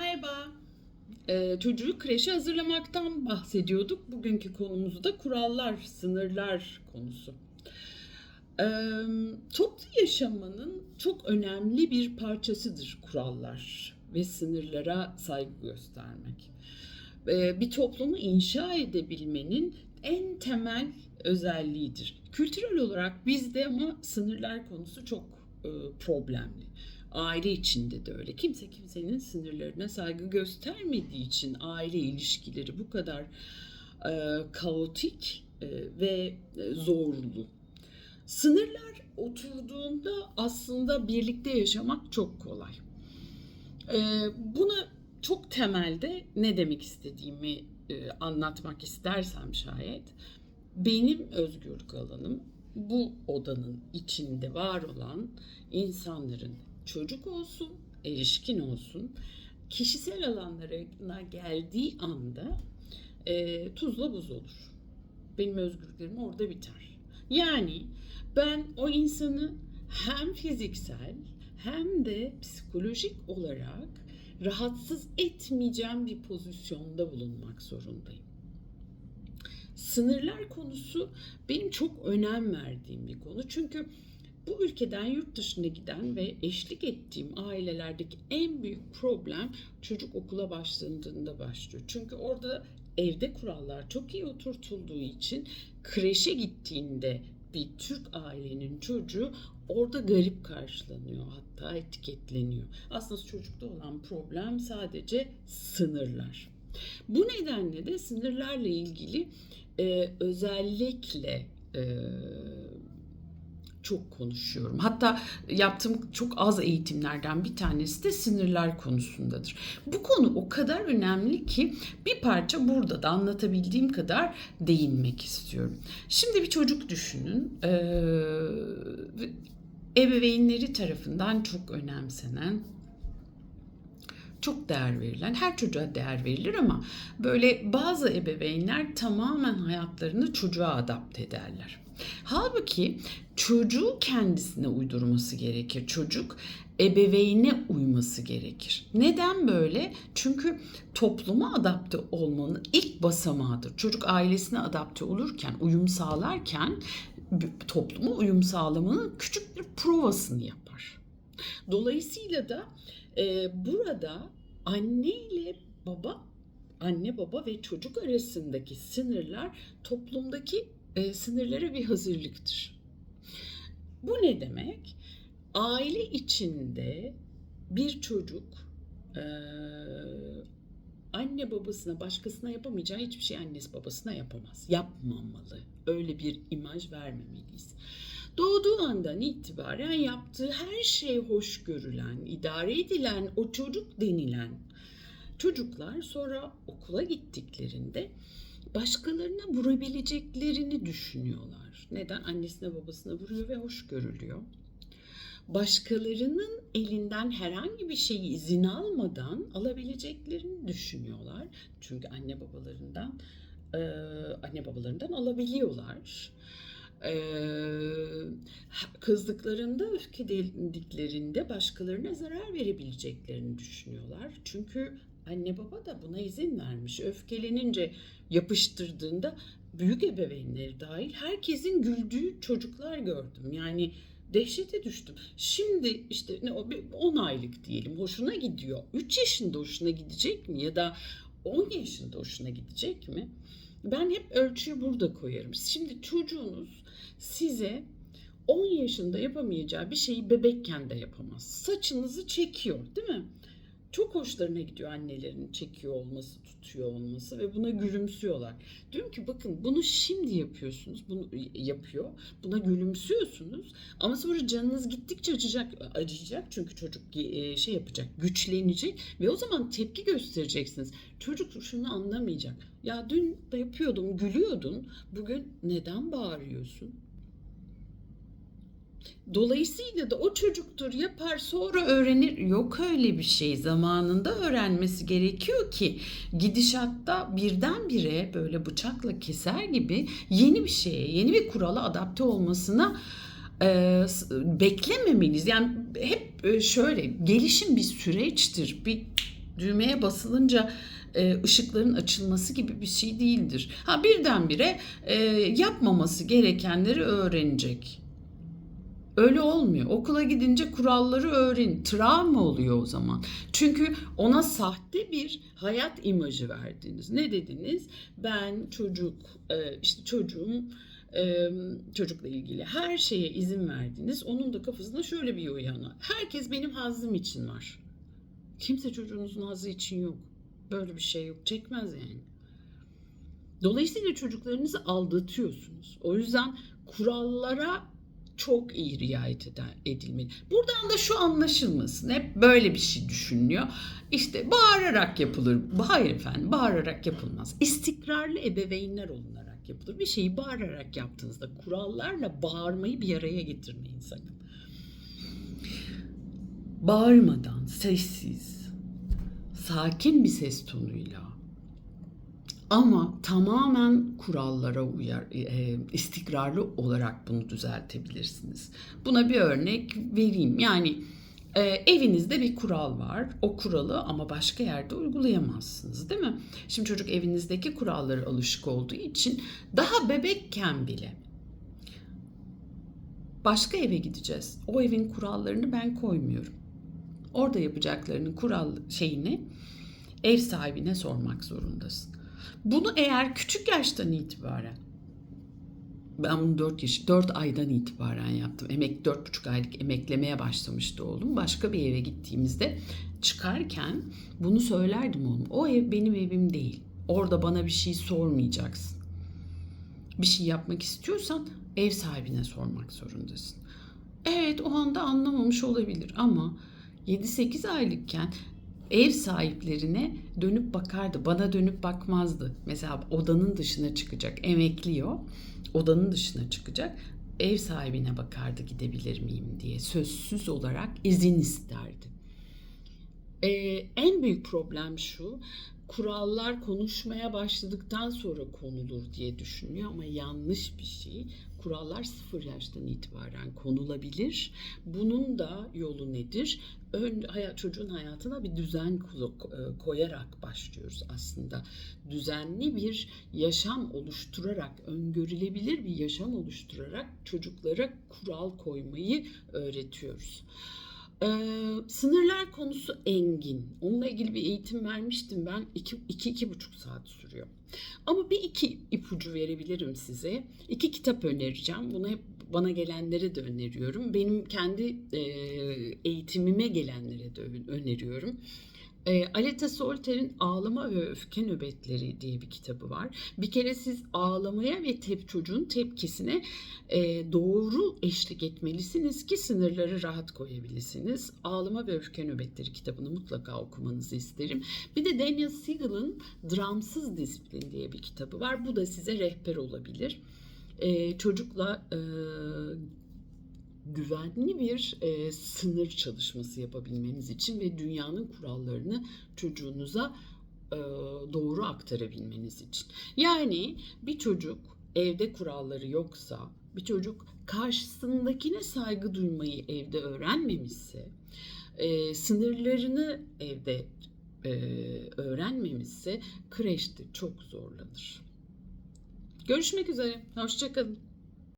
Merhaba. Ee, çocuğu kreşe hazırlamaktan bahsediyorduk. Bugünkü konumuz da kurallar, sınırlar konusu. Ee, toplu yaşamanın çok önemli bir parçasıdır kurallar ve sınırlara saygı göstermek. Ee, bir toplumu inşa edebilmenin en temel özelliğidir. Kültürel olarak bizde ama sınırlar konusu çok e, problemli. Aile içinde de öyle. Kimse kimsenin sınırlarına saygı göstermediği için aile ilişkileri bu kadar e, kaotik e, ve e, zorlu. Sınırlar oturduğunda aslında birlikte yaşamak çok kolay. E, buna çok temelde ne demek istediğimi e, anlatmak istersem şayet benim özgürlük alanım bu odanın içinde var olan insanların çocuk olsun, erişkin olsun kişisel alanlarına geldiği anda e, tuzla buz olur. Benim özgürlüklerim orada biter. Yani ben o insanı hem fiziksel hem de psikolojik olarak rahatsız etmeyeceğim bir pozisyonda bulunmak zorundayım. Sınırlar konusu benim çok önem verdiğim bir konu. Çünkü bu ülkeden yurt dışına giden ve eşlik ettiğim ailelerdeki en büyük problem çocuk okula başlandığında başlıyor. Çünkü orada evde kurallar çok iyi oturtulduğu için kreşe gittiğinde bir Türk ailenin çocuğu orada garip karşılanıyor hatta etiketleniyor. Aslında çocukta olan problem sadece sınırlar. Bu nedenle de sınırlarla ilgili e, özellikle e, çok konuşuyorum. Hatta yaptığım çok az eğitimlerden bir tanesi de sınırlar konusundadır. Bu konu o kadar önemli ki bir parça burada da anlatabildiğim kadar değinmek istiyorum. Şimdi bir çocuk düşünün. Ee, ebeveynleri tarafından çok önemsenen çok değer verilen, her çocuğa değer verilir ama böyle bazı ebeveynler tamamen hayatlarını çocuğa adapte ederler. Halbuki çocuğu kendisine uydurması gerekir. Çocuk ebeveyne uyması gerekir. Neden böyle? Çünkü topluma adapte olmanın ilk basamağıdır. Çocuk ailesine adapte olurken, uyum sağlarken topluma uyum sağlamanın küçük bir provasını yapar. Dolayısıyla da e, burada anne ile baba, anne baba ve çocuk arasındaki sınırlar toplumdaki e, sınırlara bir hazırlıktır. Bu ne demek? Aile içinde bir çocuk e, anne babasına başkasına yapamayacağı hiçbir şey annesi babasına yapamaz. Yapmamalı. Öyle bir imaj vermemeliyiz. Doğduğu andan itibaren yaptığı her şey hoş görülen, idare edilen, o çocuk denilen çocuklar sonra okula gittiklerinde başkalarına vurabileceklerini düşünüyorlar. Neden? Annesine babasına vuruyor ve hoş görülüyor. Başkalarının elinden herhangi bir şeyi izin almadan alabileceklerini düşünüyorlar. Çünkü anne babalarından anne babalarından alabiliyorlar kızdıklarında, öfkelediklerinde başkalarına zarar verebileceklerini düşünüyorlar. Çünkü anne baba da buna izin vermiş. Öfkelenince yapıştırdığında büyük ebeveynleri dahil herkesin güldüğü çocuklar gördüm. Yani dehşete düştüm. Şimdi işte ne o 10 aylık diyelim hoşuna gidiyor. 3 yaşında hoşuna gidecek mi ya da 10 yaşında hoşuna gidecek mi? Ben hep ölçüyü burada koyarım. Şimdi çocuğunuz size 10 yaşında yapamayacağı bir şeyi bebekken de yapamaz. Saçınızı çekiyor değil mi? Çok hoşlarına gidiyor annelerin çekiyor olması, tutuyor olması ve buna gülümsüyorlar. Diyorum ki bakın bunu şimdi yapıyorsunuz, bunu yapıyor. Buna gülümsüyorsunuz ama sonra canınız gittikçe acıyacak, acıyacak çünkü çocuk şey yapacak, güçlenecek ve o zaman tepki göstereceksiniz. Çocuk şunu anlamayacak. Ya dün yapıyordum, gülüyordun. Bugün neden bağırıyorsun? Dolayısıyla da o çocuktur yapar sonra öğrenir. Yok öyle bir şey zamanında öğrenmesi gerekiyor ki gidişatta birdenbire böyle bıçakla keser gibi yeni bir şeye, yeni bir kurala adapte olmasına e, beklememeliyiz. Yani hep şöyle gelişim bir süreçtir. Bir Düğmeye basılınca e, ışıkların açılması gibi bir şey değildir. Ha birdenbire e, yapmaması gerekenleri öğrenecek. Öyle olmuyor. Okula gidince kuralları öğren. Travma oluyor o zaman. Çünkü ona sahte bir hayat imajı verdiniz. Ne dediniz? Ben çocuk, e, işte çocuğum, e, çocukla ilgili her şeye izin verdiniz. Onun da kafasında şöyle bir uyanı. Herkes benim hazzım için var. Kimse çocuğunuzun hazzı için yok. Böyle bir şey yok. Çekmez yani. Dolayısıyla çocuklarınızı aldatıyorsunuz. O yüzden kurallara çok iyi riayet eder, edilmeli. Buradan da şu anlaşılmasın. Hep böyle bir şey düşünülüyor. İşte bağırarak yapılır. Hayır efendim bağırarak yapılmaz. İstikrarlı ebeveynler olunarak yapılır. Bir şeyi bağırarak yaptığınızda kurallarla bağırmayı bir araya getirmeyin sakın. Bağırmadan, sessiz, sakin bir ses tonuyla ama tamamen kurallara uyar, e, istikrarlı olarak bunu düzeltebilirsiniz. Buna bir örnek vereyim. Yani e, evinizde bir kural var. O kuralı ama başka yerde uygulayamazsınız değil mi? Şimdi çocuk evinizdeki kurallara alışık olduğu için daha bebekken bile başka eve gideceğiz. O evin kurallarını ben koymuyorum. Orada yapacaklarının kural şeyini ev sahibine sormak zorundasın. Bunu eğer küçük yaştan itibaren ben bunu 4 yaş 4 aydan itibaren yaptım. Emek 4,5 aylık emeklemeye başlamıştı oğlum. Başka bir eve gittiğimizde çıkarken bunu söylerdim oğlum. O ev benim evim değil. Orada bana bir şey sormayacaksın. Bir şey yapmak istiyorsan ev sahibine sormak zorundasın. Evet o anda anlamamış olabilir ama 7-8 aylıkken ev sahiplerine dönüp bakardı. Bana dönüp bakmazdı. Mesela odanın dışına çıkacak. Emekliyor. Odanın dışına çıkacak. Ev sahibine bakardı gidebilir miyim diye. Sözsüz olarak izin isterdi. Ee, en büyük problem şu. Kurallar konuşmaya başladıktan sonra konulur diye düşünüyor ama yanlış bir şey. Kurallar sıfır yaştan itibaren konulabilir. Bunun da yolu nedir? Ön, hayat, çocuğun hayatına bir düzen koyarak başlıyoruz aslında. Düzenli bir yaşam oluşturarak, öngörülebilir bir yaşam oluşturarak çocuklara kural koymayı öğretiyoruz. Ee, sınırlar konusu engin. Onunla ilgili bir eğitim vermiştim ben. 2-2,5 saat sürüyor. Ama bir iki ipucu verebilirim size. İki kitap önereceğim. Bunu hep bana gelenlere de öneriyorum. Benim kendi e, eğitimime gelenlere de öneriyorum. E, Aleta Solter'in Ağlama ve Öfke Nöbetleri diye bir kitabı var. Bir kere siz ağlamaya ve tep çocuğun tepkisine e, doğru eşlik etmelisiniz ki sınırları rahat koyabilirsiniz. Ağlama ve Öfke Nöbetleri kitabını mutlaka okumanızı isterim. Bir de Daniel Siegel'ın Dramsız Disiplin diye bir kitabı var. Bu da size rehber olabilir. E, çocukla e, güvenli bir e, sınır çalışması yapabilmeniz için ve dünyanın kurallarını çocuğunuza e, doğru aktarabilmeniz için. Yani bir çocuk evde kuralları yoksa, bir çocuk karşısındakine saygı duymayı evde öğrenmemişse, e, sınırlarını evde e, öğrenmemişse kreşte çok zorlanır. Görüşmek üzere. Hoşçakalın.